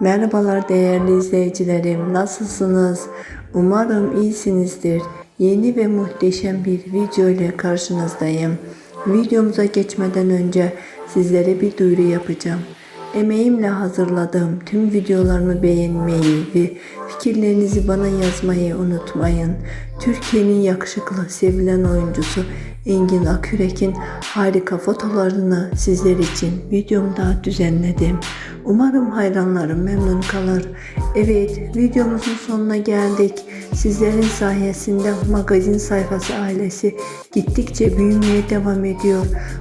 Merhabalar değerli izleyicilerim. Nasılsınız? Umarım iyisinizdir. Yeni ve muhteşem bir video ile karşınızdayım. Videomuza geçmeden önce sizlere bir duyuru yapacağım. Emeğimle hazırladığım tüm videolarımı beğenmeyi ve fikirlerinizi bana yazmayı unutmayın. Türkiye'nin yakışıklı, sevilen oyuncusu Engin Akürek'in harika fotolarını sizler için videomda düzenledim. Umarım hayranlarım memnun kalır. Evet, videomuzun sonuna geldik. Sizlerin sayesinde magazin sayfası ailesi gittikçe büyümeye devam ediyor.